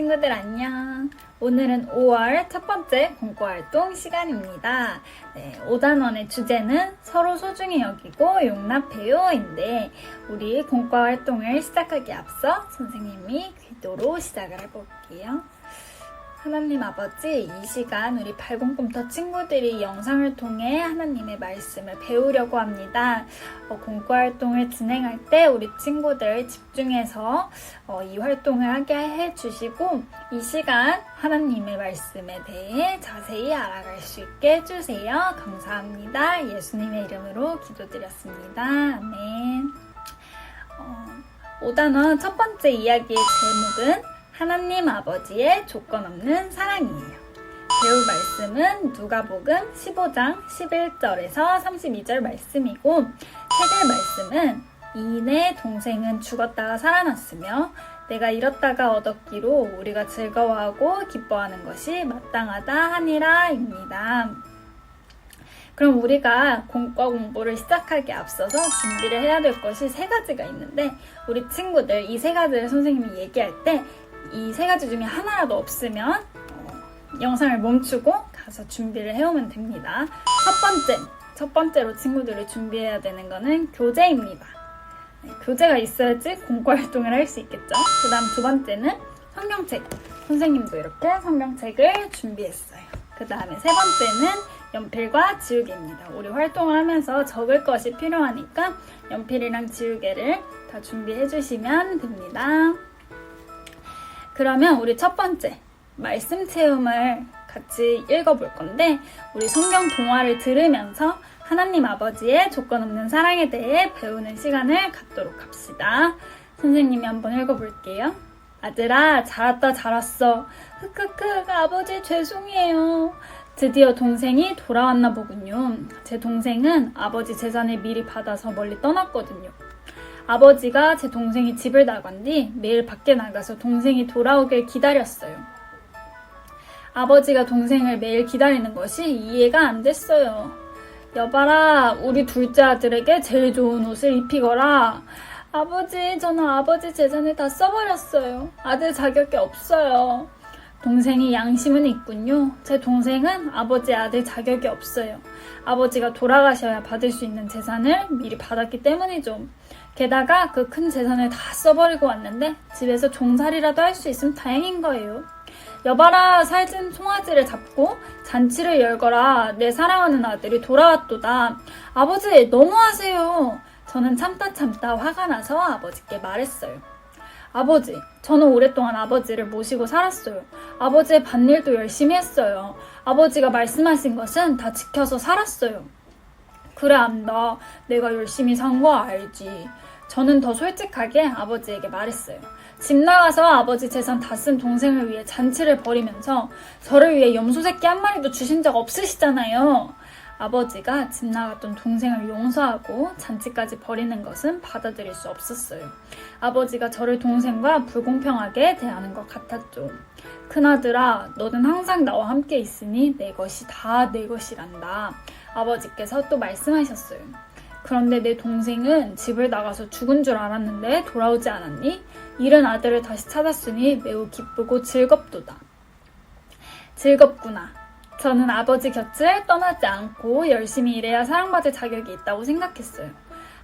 친구들 안녕. 오늘은 5월 첫 번째 공부활동 시간입니다. 네, 5단원의 주제는 서로 소중히 여기고 용납해요인데 우리 공부활동을 시작하기 앞서 선생님이 기도로 시작을 해볼게요. 하나님 아버지, 이 시간 우리 발공꿈터 친구들이 영상을 통해 하나님의 말씀을 배우려고 합니다. 어, 공부 활동을 진행할 때 우리 친구들 집중해서 어, 이 활동을 하게 해주시고 이 시간 하나님의 말씀에 대해 자세히 알아갈 수 있게 해주세요. 감사합니다. 예수님의 이름으로 기도드렸습니다. 아멘. 어, 5단원 첫 번째 이야기의 제목은 하나님 아버지의 조건 없는 사랑이에요. 배울 말씀은 누가복음 15장 11절에서 32절 말씀이고 책의 말씀은 이인의 동생은 죽었다가 살아났으며 내가 잃었다가 얻었기로 우리가 즐거워하고 기뻐하는 것이 마땅하다 하니라입니다. 그럼 우리가 공과 공부를 시작하기 앞서서 준비를 해야 될 것이 세 가지가 있는데 우리 친구들 이 세 가지를 선생님이 얘기할 때 이 세 가지 중에 하나라도 없으면 어, 영상을 멈추고 가서 준비를 해오면 됩니다. 첫 번째, 첫 번째로 친구들이 준비해야 되는 거는 교재입니다. 네, 교재가 있어야지 공과 활동을 할 수 있겠죠. 그 다음 두 번째는 성경책. 선생님도 이렇게 성경책을 준비했어요. 그 다음에 세 번째는 연필과 지우개입니다. 우리 활동을 하면서 적을 것이 필요하니까 연필이랑 지우개를 다 준비해 주시면 됩니다. 그러면 우리 첫 번째 말씀 체험을 같이 읽어볼 건데 우리 성경 동화를 들으면서 하나님 아버지의 조건 없는 사랑에 대해 배우는 시간을 갖도록 합시다. 선생님이 한번 읽어볼게요. 아들아, 잘왔다, 잘왔어. 흑흑흑, 아버지 죄송해요. 드디어 동생이 돌아왔나 보군요. 제 동생은 아버지 재산을 미리 받아서 멀리 떠났거든요. 아버지가 제 동생이 집을 나간 뒤 매일 밖에 나가서 동생이 돌아오길 기다렸어요. 아버지가 동생을 매일 기다리는 것이 이해가 안 됐어요. 여봐라, 우리 둘째 아들에게 제일 좋은 옷을 입히거라. 아버지, 저는 아버지 재산을 다 써버렸어요. 아들 자격이 없어요. 동생이 양심은 있군요. 제 동생은 아버지 아들 자격이 없어요. 아버지가 돌아가셔야 받을 수 있는 재산을 미리 받았기 때문이죠. 게다가 그 큰 재산을 다 써버리고 왔는데 집에서 종살이라도 할 수 있으면 다행인 거예요. 여봐라 살찐 송아지를 잡고 잔치를 열거라 내 사랑하는 아들이 돌아왔도다. 아버지 너무하세요. 저는 참다 참다 화가 나서 아버지께 말했어요. 아버지, 저는 오랫동안 아버지를 모시고 살았어요. 아버지의 밭일도 열심히 했어요. 아버지가 말씀하신 것은 다 지켜서 살았어요. 그래, 안다. 내가 열심히 산 거 알지. 저는 더 솔직하게 아버지에게 말했어요. 집 나가서 아버지 재산 다 쓴 동생을 위해 잔치를 벌이면서 저를 위해 염소 새끼 한 마리도 주신 적 없으시잖아요. 아버지가 집 나갔던 동생을 용서하고 잔치까지 벌이는 것은 받아들일 수 없었어요. 아버지가 저를 동생과 불공평하게 대하는 것 같았죠. 큰아들아, 너는 항상 나와 함께 있으니 내 것이 다 내 것이란다. 아버지께서 또 말씀하셨어요. 그런데 내 동생은 집을 나가서 죽은 줄 알았는데 돌아오지 않았니? 잃은 아들을 다시 찾았으니 매우 기쁘고 즐겁도다. 즐겁구나. 저는 아버지 곁을 떠나지 않고 열심히 일해야 사랑받을 자격이 있다고 생각했어요.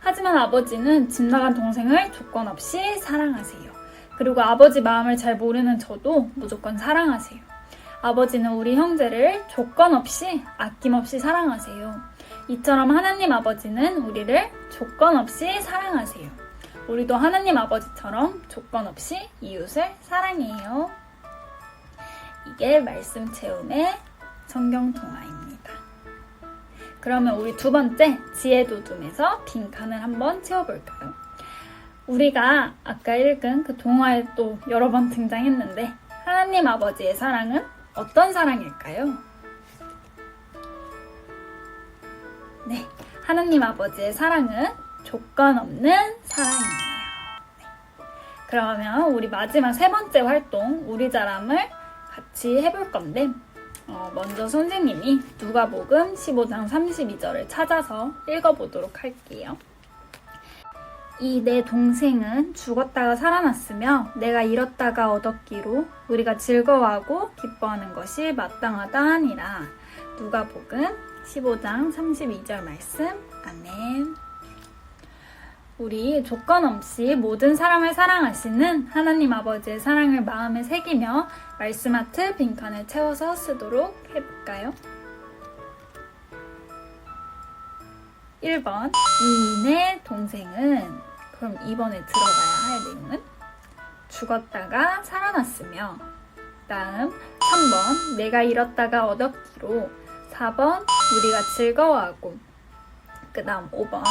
하지만 아버지는 집 나간 동생을 조건 없이 사랑하세요. 그리고 아버지 마음을 잘 모르는 저도 무조건 사랑하세요. 아버지는 우리 형제를 조건 없이 아낌없이 사랑하세요. 이처럼 하나님 아버지는 우리를 조건 없이 사랑하세요. 우리도 하나님 아버지처럼 조건 없이 이웃을 사랑해요. 이게 말씀 체험의 성경 통화입니다. 그러면 우리 두 번째 지혜도둠에서 빈칸을 한번 채워볼까요? 우리가 아까 읽은 그 동화에 또 여러 번 등장했는데 하나님 아버지의 사랑은 어떤 사랑일까요? 네, 하나님 아버지의 사랑은 조건 없는 사랑이에요. 네. 그러면 우리 마지막 세 번째 활동 우리 자람을 같이 해볼 건데 어, 먼저 선생님이 누가복음 15장 32절을 찾아서 읽어보도록 할게요. 이 내 동생은 죽었다가 살아났으며 내가 잃었다가 얻었기로 우리가 즐거워하고 기뻐하는 것이 마땅하다 하니라. 누가복음 15장 32절 말씀. 아멘. 우리 조건 없이 모든 사람을 사랑하시는 하나님 아버지의 사랑을 마음에 새기며 말씀 아트 빈칸을 채워서 쓰도록 해볼까요? 1번 이인의 동생은. 그럼 2번에 들어가야 할 내용은? 죽었다가 살아났으며. 다음 3번 내가 잃었다가 얻었기로. 4번 우리가 즐거워하고. 그 다음 5번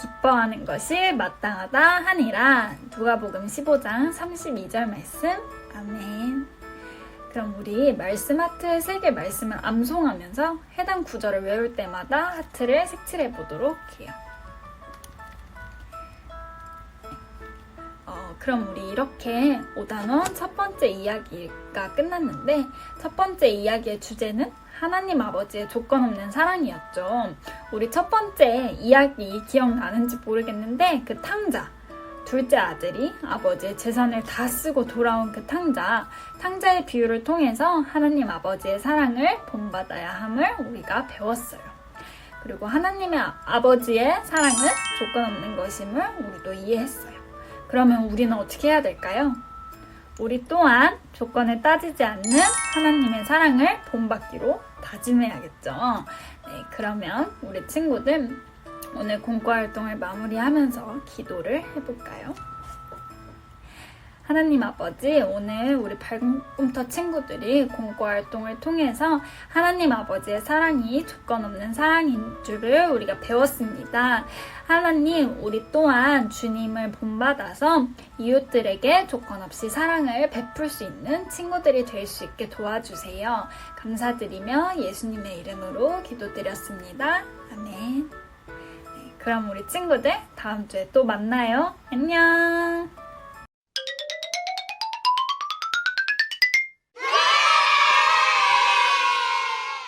기뻐하는 것이 마땅하다 하니라. 누가복음 15장 32절 말씀. 아멘. 그럼 우리 말씀 하트 세개 말씀을 암송하면서 해당 구절을 외울 때마다 하트를 색칠해 보도록 해요. 어, 그럼 우리 이렇게 5단원 첫 번째 이야기가 끝났는데 첫 번째 이야기의 주제는 하나님 아버지의 조건 없는 사랑이었죠. 우리 첫 번째 이야기 기억나는지 모르겠는데 그 탕자 둘째 아들이 아버지의 재산을 다 쓰고 돌아온 그 탕자, 탕자의 비유를 통해서 하나님 아버지의 사랑을 본받아야 함을 우리가 배웠어요. 그리고 하나님의 아- 아버지의 사랑은 조건 없는 것임을 우리도 이해했어요. 그러면 우리는 어떻게 해야 될까요? 우리 또한 조건을 따지지 않는 하나님의 사랑을 본받기로 다짐해야겠죠. 네, 그러면 우리 친구들 오늘 공과 활동을 마무리하면서 기도를 해볼까요? 하나님 아버지, 오늘 우리 발꿈터 친구들이 공과 활동을 통해서 하나님 아버지의 사랑이 조건 없는 사랑인 줄을 우리가 배웠습니다. 하나님, 우리 또한 주님을 본받아서 이웃들에게 조건 없이 사랑을 베풀 수 있는 친구들이 될 수 있게 도와주세요. 감사드리며 예수님의 이름으로 기도드렸습니다. 아멘. 그럼 우리 친구들 다음 주에 또 만나요. 안녕.